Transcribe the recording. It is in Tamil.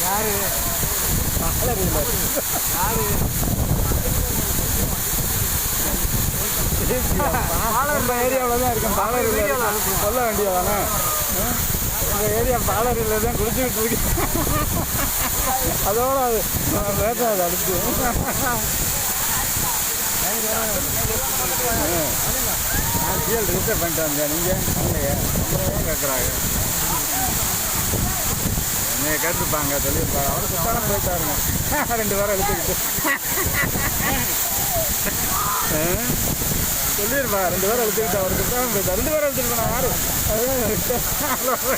யாரு யாரு பாலர் இந்த ஏரியாவில் தான் இருக்கேன் பாலர் சொல்ல வேண்டியதானே? இந்த ஏரியா பாலரில் தான் குடிச்சுக்கிட்டு இருக்கேன் அதோட அது வேட்டை அது அடுத்து நான் ஃபியல் ரிஜிஸ்டர் பண்ணிட்டு வந்தேன் நீங்கள் இல்லையா நம்மளே கேட்குறாங்க என்னைய கேட்டுருப்பாங்க சொல்லியிருப்பாங்க அவரு சுத்தான போயிட்டாருங்க ரெண்டு பேரும் எடுத்துக்கிட்டு ஆ? சொல்லியிருப்பா ரெண்டு பேரும் எடுத்துக்கிட்டு அவர் சுத்தான போயிட்டார் ரெண்டு பேரும் எடுத்துட்டு யாரும் யாரு அதுதான்